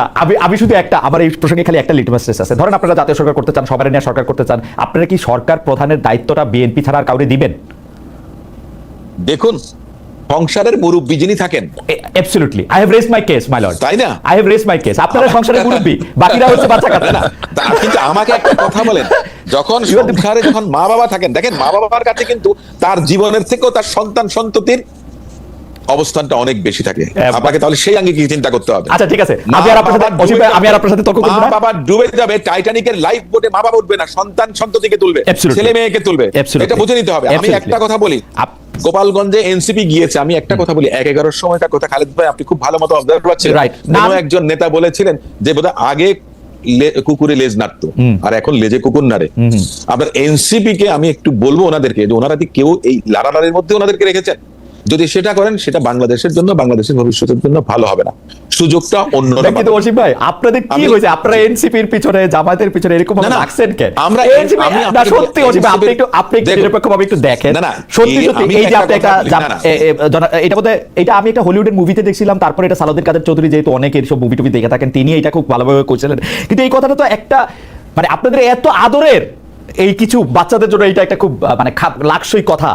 আমি শুধু একটা আমার এই প্রসঙ্গে খালি একটা লিটমাস টেস্ট আছে। ধরেন আপনারা জাতীয় সরকার করতে চান সবাই নিয়ে সরকার করতে চান আপনারা কি সরকার প্রধানের দায়িত্বটা বিএনপি ছাড়া আর কাউরে দিবেন? দেখুন সংসারের মুরব্বী যিনি থাকেন। Absolutely I have raise my case my lord তাই না? I have raise my case আপনারা সংসারের মুরব্বী বাকিরা হচ্ছে বাচ্চা কাচ্চা না, কিন্তু আমাকে একটা কথা বলেন। যখন সংসারে যখন মা বাবা থাকেন দেখেন মা বাবার কাছে কিন্তু তার জীবনের থেকেও তার সন্তান সন্ততির অবস্থানটা অনেক বেশি থাকে। আপনাকে তাহলে সেই আঙ্গে কি চিন্তা করতে হবে? আচ্ছা ঠিক আছে। আমি আর আপনার সাথে অসীম আমি আর আপনার সাথে তর্ক করব না। বাবা ডুবে যাবে টাইটানিকের লাইফ বোটে মা বাবা উঠবে না সন্তান সন্ততিকে তুলবে ছেলে মেয়েকে তুলবে। এটা বুঝে নিতে হবে। আমি একটা কথা বলি। গোপালগঞ্জে এনসিপি গিয়েছে আমি একটা কথা বলি। এক এগারোর সময়টা কথা খালেদ ভাই আপনি খুব ভালো মতো অবজার্ভ করছেন. কোনো একজন নেতা বলেছিলেন যে বোধহয় আগে কুকুরে লেজ নাড়তো আর এখন লেজে কুকুর নাড়ে। আপনার এনসিপি কে আমি একটু বলব ওনাদেরকে যে ওনারা কি কেউ এই লাড়ালাড়ির মধ্যে ওনাদেরকে রেখেছেন? যদি সেটা করেন সেটা বাংলাদেশের জন্য বাংলাদেশের ভবিষ্যতের জন্য ভালো হবে না। সুযোগটা অন্যরা কিন্তু অসীম ভাই আপনাদের কি হয়েছে? আপনারা এনসিপির পিছনে জামায়াতের পিছনে এরকম ভাবে কেন? আমরা না সত্যি অসীম ভাই, আপনি একটু আপনি একটু। নিরপেক্ষভাবে একটু দেখেন। না, সত্যি সত্যি এই যে আপনি একটা এটা বোধহয় এটা আমি একটা হলিউডের মুভিতে দেখছিলাম তারপরে এটা সালাউদ্দিন কাদের চৌধুরী যেহেতু অনেক এসব মুভি টুভি দেখে থাকেন তিনি এটা খুব ভালোভাবে করছিলেন। কিন্তু এই কথাটা তো একটা মানে আপনাদের এত আদরের এই কিছু বাচ্চাদের জন্য এটা একটা খুব মানে লাকসই কথা।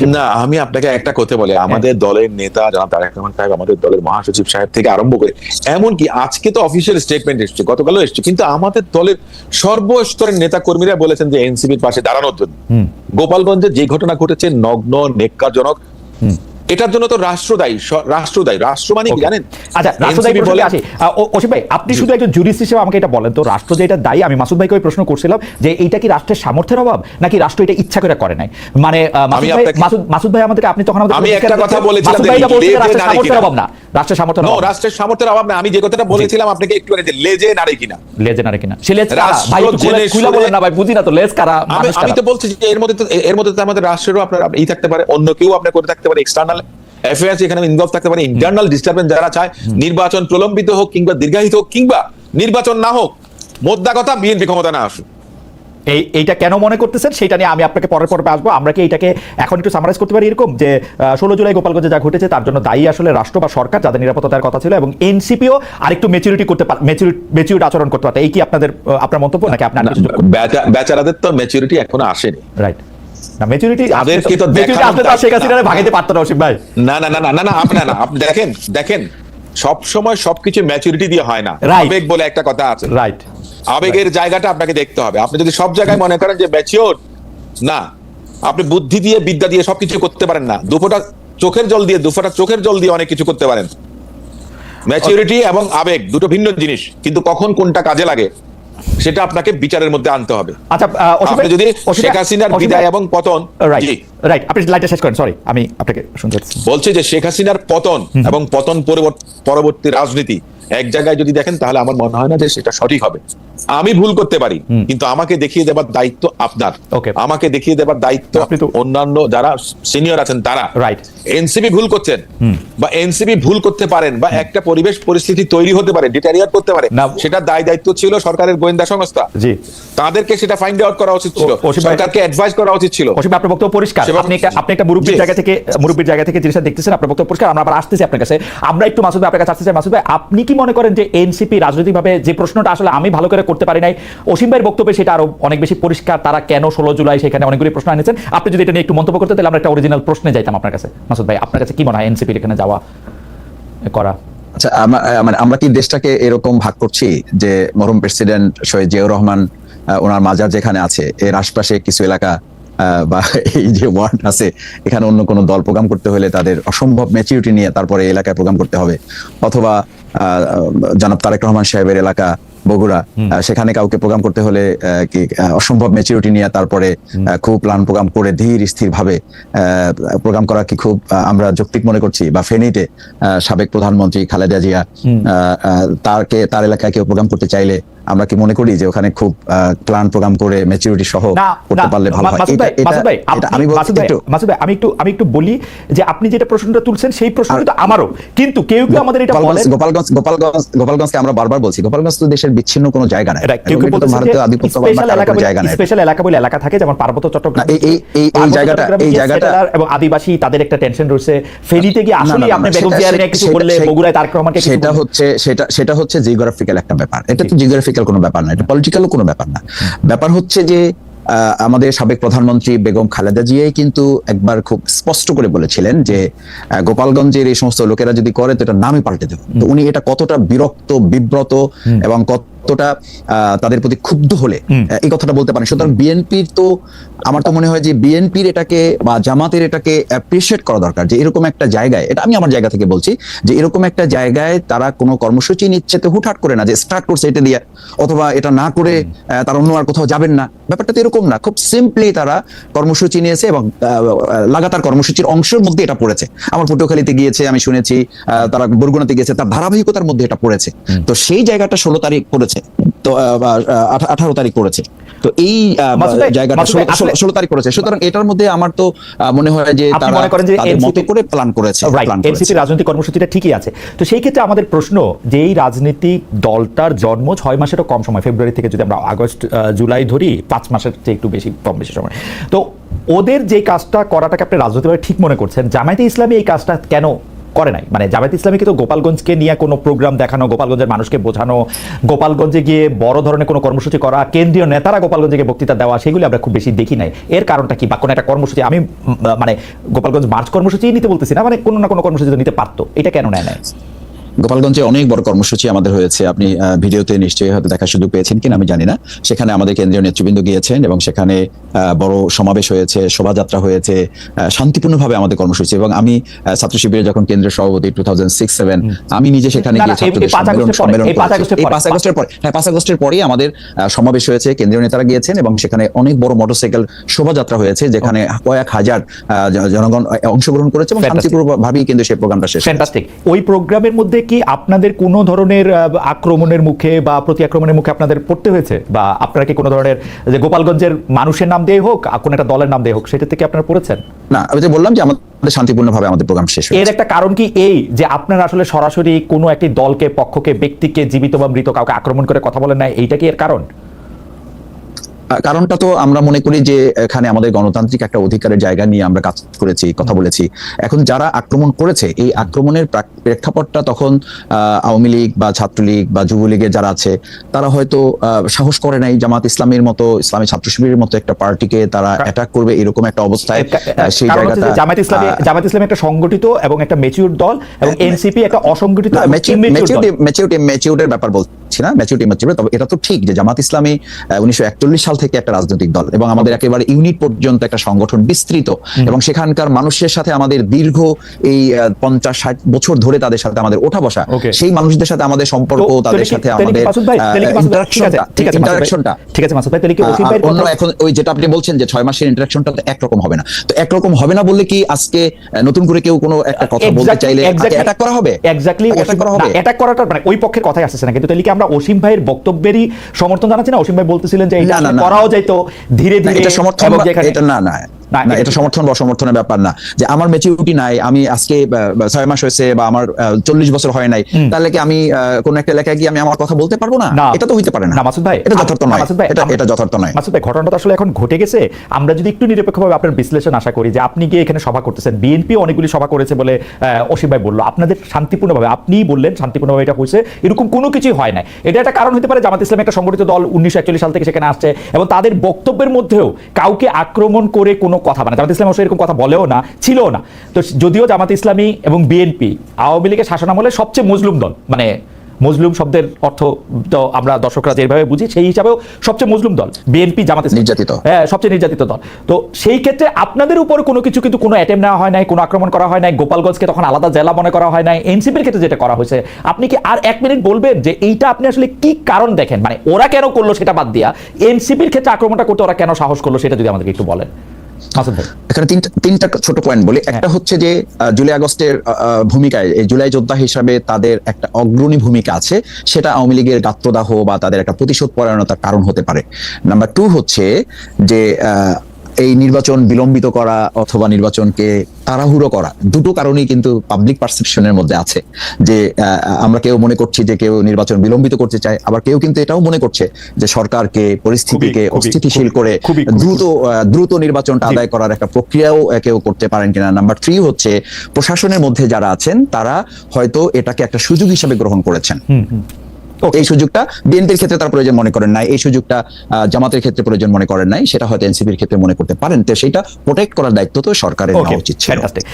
না আমি আপনাকে একটা কথা বলে। আমাদের দলের নেতা জনাব তারেক রহমান সাহেব আমাদের দলের মহাসচিব সাহেব থেকে আরম্ভ করে এমনকি আজকে তো অফিসিয়াল স্টেটমেন্ট এসছে গতকালও এসছে কিন্তু আমাদের দলের সর্বস্তরের নেতা কর্মীরা বলেছেন যে এনসিবির পাশে দাঁড়ানোর জন্য। গোপালগঞ্জে যে ঘটনা ঘটেছে নগ্ন নেককারজনক এটার জন্য তো রাষ্ট্র দায়ী রাষ্ট্র মানে কি জানেন? আচ্ছা রাষ্ট্রদায়ী বলে- আসি আহ, অসীম ভাই আপনি শুধু একজন জুরিস্ট হিসেবে আমাকে এটা বলেন তো রাষ্ট্র যে এটা দায়ী আমি মাসুদ ভাইকে ওই প্রশ্ন করছিলাম যে এইটা কি রাষ্ট্রের সামর্থ্যের অভাব নাকি রাষ্ট্র এটা ইচ্ছা করে করে নাই? মানে মাসুদ মাসুদ ভাই আমাদেরকে আপনি তখন আমাদের আমি একটা কথা বলেছিলাম যে এটা রাষ্ট্রের সামর্থ্যের অভাব না। রাষ্ট্রের সামর্থ্যের অভাব না। রাষ্ট্রের সামর্থ্যের অভাব না। আমি যে কথাটা বলেছিলাম আপনাকে একটু আগে যে লেজে নাড়ে কিনা। লেজে নারে কিনা। সে লেজ কারা? ভাই খুলে- বলেন না ভাই বুঝি না তো লেজ কারা আমি? তো বলছি যে এর মধ্যে তো এর মধ্যে তো আমাদের রাষ্ট্রেরও আপনার ই থাকতে পারে অন্য কেউ আপনার করে থাকতে পারে এক্সটার্নাল এখানে ইনভলভ থাকতে পারে ইন্টারনাল ডিস্টারবেন্স যারা চায় নির্বাচন প্রলম্বিত হোক কিংবা দীর্ঘায়িত হোক কিংবা নির্বাচন না হোক মোদ্দা কথা বিএনপি ক্ষমতা না আসুক। এই এইটা কেন মনে করতেছেন? সেটা নিয়ে আমি আপনাকে পরের পর্বে আসব। আমরা কি এটাকে এখন একটু সামারাইজ করতে পারি এরকম? যে ষোলো জুলাই গোপালগঞ্জে যা ঘটেছে তার জন্য দায়ী আসলে রাষ্ট্র বা সরকার যাদের নিরাপত্তার কথা ছিল এবং এনসিপিও আরেকটু মেচুরিটি করতে পার মেচুরিটি আচরণ করতে পারত। এই কি আপনাদের আপনার মন্তব্য নাকি আপনার বেচারাদের তো ম্যাচুরিটি এখনও আসেনি। রাইট না মেচুরিটি তো। মেচুরিটি দেখানো আসলে তো শেখ হাসিনারে ভাগাইতে পারতো না অসীম ভাই। না না না না না না আপনি না, আপনি দেখেন দেখেন সব সময় সবকিছু ম্যাচুরিটি দিয়ে হয় না। আবেগ বলে একটা কথা আছে। রাইট আবেগের জায়গাটা আপনাকে দেখতে হবে। আপনি যদি সব জায়গায় মনে করেন যে ম্যাচিওর না আপনি বুদ্ধি দিয়ে বিদ্যা দিয়ে সবকিছু করতে পারেন না। দুফোটা চোখের জল দিয়ে দুফোটা চোখের জল দিয়ে অনেক কিছু করতে পারেন। ম্যাচিউরিটি এবং আবেগ দুটো ভিন্ন জিনিস। কিন্তু কখন কোনটা কাজে লাগে? সেটা আপনাকে বিচারের মধ্যে আনতে হবে। আচ্ছা আপনি যদি শেখ হাসিনার বিদায় এবং পতন রাইট রাইট আপনি লাইটটা শেষ করেন সরি আমি আপনাকে শুনতে বলছে যে শেখ হাসিনার পতন এবং পতন পরবর্তী রাজনীতি এক জায়গায় যদি দেখেন তাহলে আমার মনে হয় না যে সেটা সঠিক হবে। আমি ভুল করতে পারি কিন্তু আমাকে দেখিয়ে দেবার দায়িত্ব আপনার. আমাকে দেখিয়ে দেবার দায়িত্ব আপনি তো- অন্যান্য যারা সিনিয়র আছেন তারা। Right. এনসিপি ভুল করছেন বা এনসিপি ভুল করতে পারেন বা একটা পরিবেশ পরিস্থিতি তৈরি হতে পারে ডিটারিয়ার করতে পারে না। সেটা দায় দায়িত্ব ছিল সরকারের গোয়েন্দা সংস্থা। জি। তাদেরকে সেটা ফাইন্ড আউট করা উচিত ছিল সরকারকে অ্যাডভাইস করা উচিত ছিল। অসীম আপনার বক্তব্য পরিষ্কার। আপনি একটা আপনি একটা মুরব্বীর জায়গা থেকে মুরব্বীর জায়গা থেকে জিনিসটা দেখতেছেন আপনার বক্তব্য পরিষ্কার আমরা আবার আসতেছি আপনার কাছে। আমরা একটু মাসুদ ভাই আপনার কাছে আসতে চাই। মাসুদ ভাই আপনি কি মনে করেন যে এনসিপি রাজনৈতিকভাবে যে প্রশ্নটা আসলে আমি ভালো করে করতে পারি নাই অসীম ভাইয়ের বক্তব্যে সেটা আরও অনেক বেশি পরিষ্কার তারা কেন ষোলো জুলাই সেখানে অনেকগুলি প্রশ্ন এনেছেন? আপনি যদি এটা নিয়ে একটু মন্তব্য করতে তাহলে আমরা একটা অরিজিনাল প্রশ্নে যাইতাম আপনার কাছে। মাসুদ ভাই, আপনার কাছে কি মনে হয় এনসিপির এখানে যাওয়া করা? আচ্ছা মানে আমরা কি দেশটাকে এরকম ভাগ করছি যে মরহুম প্রেসিডেন্ট শহীদ জিয়াউর রহমান ওনার মাজার যেখানে আছে, এর আশপাশে কিছু এলাকা বা [LAUGHS] এই যে ওয়ার্ড আছে, এখানে অন্য কোনো দল প্রোগ্রাম করতে হলে তাদের অসম্ভব ম্যাচিউরিটি নিয়ে তারপরে এলাকায় প্রোগ্রাম করতে হবে। অথবা জনাব তারেক রহমান সাহেবের এলাকা বগুড়া সেখানে কাউকে প্রোগ্রাম করতে হলে আহ, কি অসম্ভব ম্যাচিউরিটি নিয়ে তারপরে খুব প্ল্যান প্রোগ্রাম করে ধীর স্থির ভাবে প্রোগ্রাম করা কি খুব আমরা যৌক্তিক মনে করছি। বা ফেনীতে সাবেক প্রধানমন্ত্রী খালেদা জিয়া তারকে তার এলাকায় কেউ প্রোগ্রাম করতে চাইলে আমরা কি মনে করি যে ওখানে খুব প্ল্যান প্রোগ্রাম করে ম্যাচিউরিটি সহ করতে পারলে ভালো হয়? এটা এটা আমি বলছি একটু মাসুদ ভাই, আমি একটু আমি একটু বলি যে আপনি যেটা প্রশ্নটা তুলছেন সেই প্রশ্নটা তো আমারও। কিন্তু কেউ কেউ আমাদের এটা গোপালগঞ্জ বলেন। গোপালগঞ্জ গোপালগঞ্জ গোপালগঞ্জকে আমরা বারবার বলছি গোপালগঞ্জ তো দেশের বিচ্ছিন্ন কোনো জায়গা এটা কেউ কেউ এবং এটা তো বলতেছে ভারতীয় যে আধিপত্যবাদ বা কোনো বলে জায়গা নাই। স্পেশাল এলাকা বলে এলাকা থাকে যেমন পার্বত্য চট্টগ্রাম এই- এই- এই- এই জায়গাটা- এই জায়গাটা- এবং আদিবাসী তাদের একটা টেনশন রয়েছে। ফেনীতে গিয়ে না, না, আসলে আপনি না, বেগম জিয়ার কিছু বললে বগুড়ায় তারক রহমানকে সেটা হচ্ছে সেটা সেটা হচ্ছে জিওগ্রাফিক্যাল একটা ব্যাপার। এটা তো জিওগ্রাফিক্যাল কোনো ব্যাপার না এটা পলিটিক্যালও কোনো ব্যাপার না। ব্যাপার হচ্ছে যে আহ, আমাদের সাবেক প্রধানমন্ত্রী বেগম খালেদা জিয়াই কিন্তু একবার খুব স্পষ্ট করে বলেছিলেন যে গোপালগঞ্জের এই সমস্ত লোকেরা যদি করে তো এটা নামে পাল্টে দেবে। তো উনি এটা কতটা বিরক্ত বিব্রত এবং কতটা আহ, তাদের প্রতি ক্ষুব্ধ হলে এই কথাটা বলতে পারেন। সুতরাং বিএনপির তো আমার তো মনে হয় যে বিএনপির এটাকে বা জামাতের এটাকে অ্যাপ্রিসিয়েট করা দরকার যে এরকম একটা জায়গায় এটা আমি আমার জায়গা থেকে বলছি যে এরকম একটা জায়গায় তারা কোনো কর্মসূচি নিচ্ছে তো হুটহাট করে না যে স্টার্ট করছে এটা দিয়ে অথবা এটা না করে তারা অন্য আর কোথাও যাবেন না। ব্যাপারটা তো এরকম না খুব সিম্পলি তারা কর্মসূচি নিয়েছে এবং আহ, লাগাতার কর্মসূচির অংশের মধ্যে এটা পড়েছে। আমার পটুয়াখালীতে গিয়েছে আমি শুনেছি আহ, তারা বরগুনাতে গিয়েছে তার ধারাবাহিকতার মধ্যে এটা পড়েছে। তো সেই জায়গাটা ষোলো তারিখ পড়েছে। তো আঠারো তারিখ পড়েছে তো এই জায়গাটা ষোলো- তারিখ করেছে। সুতরাং এটার মধ্যে আমার তো মনে হয় যে তারা করেন যে তাদের মতো করে প্ল্যান করেছে রাইট এনসিপি রাজনৈতিক কর্মসূচিটা ঠিকই আছে। তো সেই ক্ষেত্রে আমাদের প্রশ্ন যে এই রাজনীতিক দলটার জন্ম ছয় মাসেরও কম সময় ফেব্রুয়ারি থেকে যদি আমরা আগস্ট জুলাই ধরি পাঁচ মাসের চেয়ে একটু বেশি কম বেশি সময়। তো ওদের যে কাজটা করাটাকে আপনি রাজনৈতিকভাবে ঠিক মনে করছেন জামায়াতে ইসলামী এই কাজটা কেন করে নাই। মানে জামায়াত ইসলামীকে তো গোপালগঞ্জকে নিয়ে কোনো প্রোগ্রাম দেখানো, গোপালগঞ্জের মানুষকে বোঝানো, গোপালগঞ্জে গিয়ে বড় ধরনের কোনো কর্মসূচি করা, কেন্দ্রীয় নেতারা গোপালগঞ্জে গিয়ে বক্তৃতা দেওয়া, সেগুলি আমরা খুব বেশি দেখি নাই। এর কারণটা কি? বা কোনো একটা কর্মসূচি, আমি মানে গোপালগঞ্জ মার্চ কর্মসূচি নিতে বলতেছি না মানে কোনো না কোনো কর্মসূচি নিতে পারতো। এটা কেন নেয় নাই? গোপালগঞ্জে অনেক বড় কর্মসূচি আমাদের হয়েছে। আপনি ভিডিওতে নিশ্চয়ই হয়তো দেখার সুযোগ পেয়েছেন কিনা আমি জানি না। সেখানে আমাদের কেন্দ্রীয় নেতৃবৃন্দ গিয়েছেন এবং সেখানে বড় সমাবেশ হয়েছে শোভাযাত্রা হয়েছে শান্তিপূর্ণভাবে আমাদের কর্মসূচি এবং আমি ছাত্র শিবিরের যখন কেন্দ্রীয় সভাপতি টু থাউজেন্ড সিক্স সেভেন আমি নিজে সেখানে গিয়ে ছাত্রদের সম্মেলন এই পাঁচ আগস্টের পরে। হ্যাঁ পাঁচ আগস্টের পরেই আমাদের সমাবেশ হয়েছে কেন্দ্রীয় নেতারা গিয়েছেন এবং সেখানে অনেক বড় মোটরসাইকেল শোভাযাত্রা হয়েছে যেখানে কয়েক হাজার আহ, জনগণ অংশগ্রহণ করেছে এবং. শান্তিপূর্ণভাবেই কিন্তু সেই প্রোগ্রামটা শেষ ফ্যান্টাস্টিক ওই প্রোগ্রামের মধ্যে কি আপনাদের কোনো ধরনের আক্রমণের মুখে বা প্রতি আক্রমণের মুখে আপনাদের পড়তে হয়েছে? বা আপনারা কি কোনো ধরনের যে গোপালগঞ্জের মানুষের নাম দিয়ে হোক আর কোনো একটা দলের নাম দিয়ে হোক সেটা থেকে আপনারা পড়েছেন? না আমি যে বললাম যে আমাদের শান্তিপূর্ণভাবে আমাদের প্রোগ্রাম শেষ এর একটা কারণ কি এই যে আপনারা আসলে সরাসরি কোনো একটি দলকে পক্ষকে ব্যক্তিকে জীবিত বা মৃত কাউকে আক্রমণ করে কথা বলেন না এইটা কি এর কারণ? কারণটা তো আমরা মনে করি যে এখানে আমাদের গণতান্ত্রিক একটা অধিকারের জায়গা নিয়ে আমরা কাজ করেছি কথা বলেছি। এখন যারা আক্রমণ করেছে এই আক্রমণের প্রেক্ষাপটটা তখন আওয়ামী লীগ বা ছাত্রলীগ বা যুবলীগের যারা আছে তারা হয়তো সাহস করে নাই জামাত ইসলামের মতো ইসলামী ছাত্র শিবিরের মতো একটা পার্টিকে তারা অ্যাটাক করবে এরকম একটা অবস্থায় সেই জায়গাটা জামাত ইসলামী জামাত ইসলামী একটা সংগঠিত এবং একটা মেচিউর দল এবং এনসিপি একটা অসংগঠিত এবং immature ব্যাপার ম্যাচিউরিটি বলছি না ম্যাচিউরিটি ম্যাচিউরিটি তবে এটা তো ঠিক যে জামাত ইসলামী উনিশশো একচল্লিশ সাল থেকে একটা রাজনৈতিক দল এবং আমাদের একেবারে ইউনিট পর্যন্ত একটা সংগঠন বিস্তৃত। এবং সেখানকার মানুষের সাথে আমাদের দীর্ঘ এই পঞ্চাশ ষাট বছর ধরে তাদের সাথে আমাদের ওঠা বসা সেই মানুষদের সাথে আমাদের সম্পর্ক তাদের সাথে আমাদের ইন্টারাকশনটা ঠিক আছে মাসুদ ভাই তাহলে কি অন্য এখন ওই যেটা আপনি বলছেন যে ছয় মাসের ইন্টারাকশনটা তো একরকম হবে না। তো একরকম হবে না বললে কি আজকে নতুন করে কেউ কোনো একটা কথা বলতে চাইলে অ্যাটাক করা হবে? এক্স্যাক্টলি অ্যাটাক করা হবে? অ্যাটাক করাটা মানে ওই পক্ষের কথাই আসছে না কিন্তু তাহলে কি আমরা অসীম ভাইয়ের বক্তব্যেরই সমর্থন জানাচ্ছি না অসীম ভাই বলতেছিলেন যে এটা। করাও যাইতো ধীরে ধীরে এটা সমর্থন না না না, এটা- সমর্থন বা অসমর্থনের ব্যাপার না। যে আমার ম্যাচিউরিটি নাই আমি আজকে ছয় মাস হয়েছে বা আমার চল্লিশ বছর হয় নাই তাহলে কি আমি কোন একটা এলাকায় গিয়ে আমি আমার কথা বলতে পারব না। এটা তো হইতে পারে না। মাসুদ ভাই, এটা যথার্থ নয়। মাসুদ ভাই, এটা এটা যথার্থ নয়। মাসুদ ভাই ঘটনাটা আসলে এখন ঘটে গেছে। আমরা যদি একটু নিরপেক্ষভাবে আপনার বিশ্লেষণ আশা করি যে আপনি গিয়ে এখানে সভা করতেছেন বিএনপি অনেকগুলি সভা করেছে বলে আহ, অসীম ভাই বলল। আপনাদের শান্তিপূর্ণভাবে আপনিই বললেন শান্তিপূর্ণভাবে এটা হয়েছে এরকম কোনো কিছুই হয় না এটা একটা কারণ হতে পারে জামাত ইসলাম একটা সংগঠিত দল উনিশশো একচল্লিশ সাল থেকে সেখানে আসছে এবং তাদের বক্তব্যের মধ্যেও কাউকে আক্রমণ করে কোনো কথা মানে জামাত ইসলাম অবশ্যই এরকম কথা বলেও না ছিল না। তো যদিও জামাত ইসলামী এবং বিএনপি আওয়ামী লীগের শাসনামলে সবচেয়ে মজলুম দল মানে মজলুম শব্দের অর্থ তো আমরা দর্শকরা যেভাবে বুঝি সেই হিসাবেও সবচেয়ে মজলুম দল বিএনপি জামাতে ইসলামী। নির্যাতিত। হ্যাঁ সবচেয়ে নির্যাতিত দল। তো সেই ক্ষেত্রে আপনাদের উপর কোনো কিছু কিন্তু কোনো অ্যাটেম্প নেওয়া হয় নাই কোনো আক্রমণ করা হয় নাই গোপালগঞ্জকে তখন আলাদা জেলা মনে করা হয় নাই এনসিপির ক্ষেত্রে যেটা করা হয়েছে আপনি কি আর এক মিনিট বলবেন যে এইটা আপনি আসলে কি কারণ দেখেন? মানে ওরা কেন করল সেটা বাদ দিয়া এনসিপির ক্ষেত্রে আক্রমণটা করতে ওরা কেন সাহস করল সেটা যদি আমাদেরকে একটু বলেন। এখানে তিনটা তিনটা ছোট পয়েন্ট বলি। একটা হচ্ছে যে জুলাই আগস্টের ভূমিকায় এই জুলাই যোদ্ধা হিসাবে তাদের একটা অগ্রণী ভূমিকা আছে। সেটা আওয়ামী লীগের গাত্রদাহ বা তাদের একটা প্রতিশোধ পরায়ণতার কারণ হতে পারে। নাম্বার টু হচ্ছে যে আহ, এই নির্বাচন বিলম্বিত করা অথবা নির্বাচনকে তাড়াহুড়ো করা দুটো কারণেই কিন্তু পাবলিক পারসেপশনের মধ্যে আছে। যে আমরা কেউ মনে করছি যে কেউ নির্বাচন বিলম্বিত করতে চায় আবার কেউ কিন্তু এটাও মনে করছে যে সরকারকে পরিস্থিতিকে অস্থিতিশীল করে দ্রুত দ্রুত নির্বাচনটা আদায় করার একটা প্রক্রিয়াও কেউ করতে পারেন কিনা। নাম্বার থ্রি হচ্ছে প্রশাসনের মধ্যে যারা আছেন তারা হয়তো এটাকে একটা সুযোগ হিসেবে গ্রহণ করেছেন। এই সুযোগটা বিএনপির ক্ষেত্রে তার প্রয়োজন মনে করেন নাই এই সুযোগটা আহ, জামাতের ক্ষেত্রে প্রয়োজন মনে করেন নাই সেটা হয়তো এনসিপির ক্ষেত্রে মনে করতে পারেন। তো সেটা প্রোটেক্ট করার দায়িত্ব তো সরকারের নেওয়া উচিত ছিল। ফ্যান্টাস্টিক